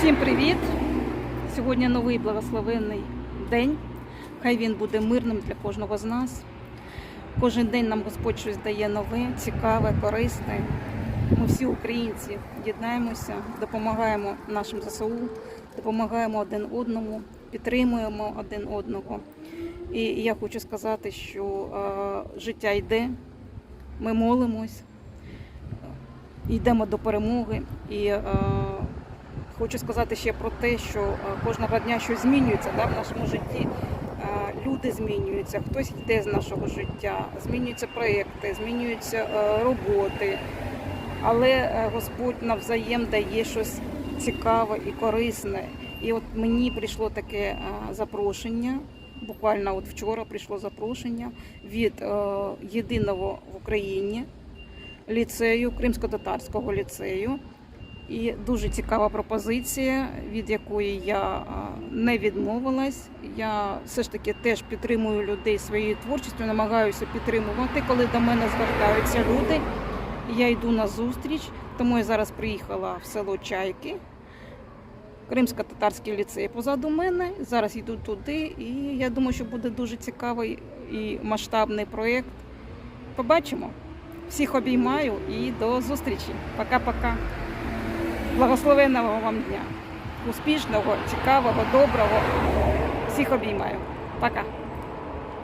Всім привіт! Сьогодні новий благословенний день. Хай він буде мирним для кожного з нас. Кожен день нам Господь щось дає нове, цікаве, корисне. Ми всі українці єднаємося, допомагаємо нашим ЗСУ, допомагаємо один одному, підтримуємо один одного. І я хочу сказати, що е, життя йде, ми молимось, йдемо до перемоги. І е, хочу сказати ще про те, що е, кожного дня щось змінюється да, в нашому житті. Е, Люди змінюються, хтось йде з нашого життя, змінюються проекти, змінюються е, роботи. Але Господь навзаєм дає щось цікаве і корисне. І от мені прийшло таке запрошення. Буквально от вчора прийшло запрошення від єдиного в Україні ліцею, кримсько-татарського ліцею. І дуже цікава пропозиція, від якої я е, не відмовилась. Я все ж таки теж підтримую людей своєю творчістю, намагаюся підтримувати, коли до мене звертаються люди. Я йду на зустріч, тому я зараз приїхала в село Чайки, Кримсько-татарський ліцей позаду мене. Зараз йду туди, і я думаю, що буде дуже цікавий і масштабний проєкт. Побачимо. Всіх обіймаю і до зустрічі. Пока-пока. Благословенного вам дня. Успішного, цікавого, доброго. Всіх обіймаю. Пока.